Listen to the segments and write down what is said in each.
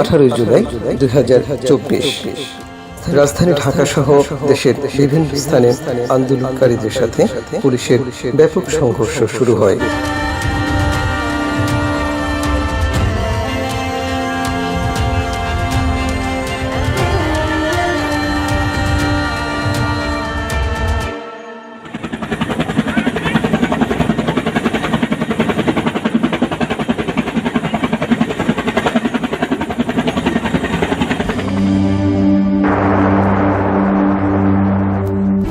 আঠারোই জুলাই দুই হাজার চব্বিশ। রাজধানী ঢাকা সহ দেশের বিভিন্ন স্থানে আন্দোলনকারীদের সাথে পুলিশের ব্যাপক সংঘর্ষ শুরু হয়।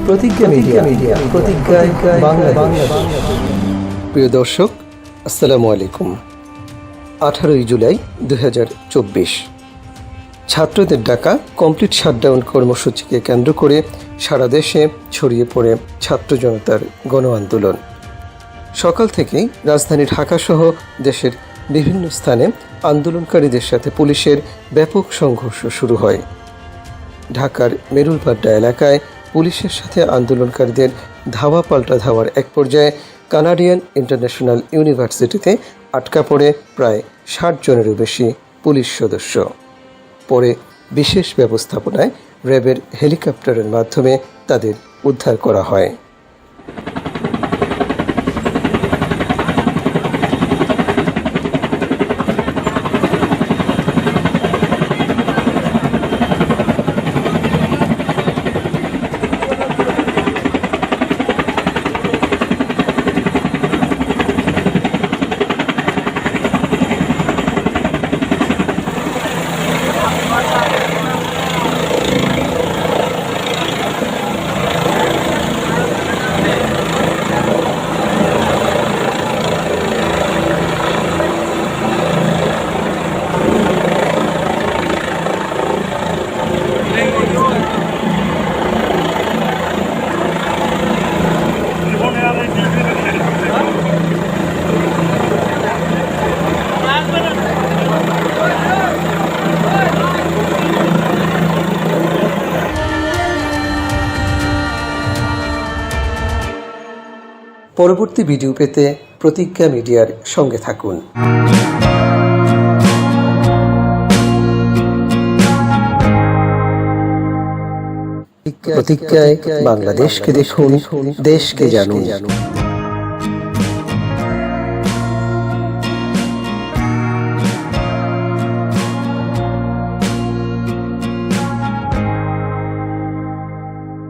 প্রতিজ্ঞা মিডিয়া মিডিয়া প্রতিজ্ঞায় বাংলাদেশ। প্রিয় দর্শক, আসসালামু আলাইকুম। আঠারোই জুলাই দু হাজার চব্বিশ। ছাত্রদের ডাকা কমপ্লিট শাটডাউন কর্মসূচিকে কেন্দ্র করে সারা দেশে ছড়িয়ে পড়ে ছাত্র জনতার গণ আন্দোলন। সকাল থেকেই রাজধানী ঢাকাসহ দেশের বিভিন্ন স্থানে আন্দোলনকারীদের সাথে পুলিশের ব্যাপক সংঘর্ষ শুরু হয়। ঢাকার মেরুলপাড্ডা এলাকায় পুলিশের সাথে আন্দোলনকারীদের ধাওয়া পাল্টা ধাওয়ার এক পর্যায়ে কানাডিয়ান ইন্টারন্যাশনাল ইউনিভার্সিটিতে আটকা পড়ে প্রায় ষাট জনেরও বেশি পুলিশ সদস্য। পরে বিশেষ ব্যবস্থাপনায় র্যাবের হেলিকপ্টারের মাধ্যমে তাদের উদ্ধার করা হয়। পরবর্তী ভিডিও পেতে প্রতিজ্ঞা মিডিয়ার সঙ্গে থাকুন। প্রতিজ্ঞায় বাংলাদেশকে দেখুন দেশকে জানুন।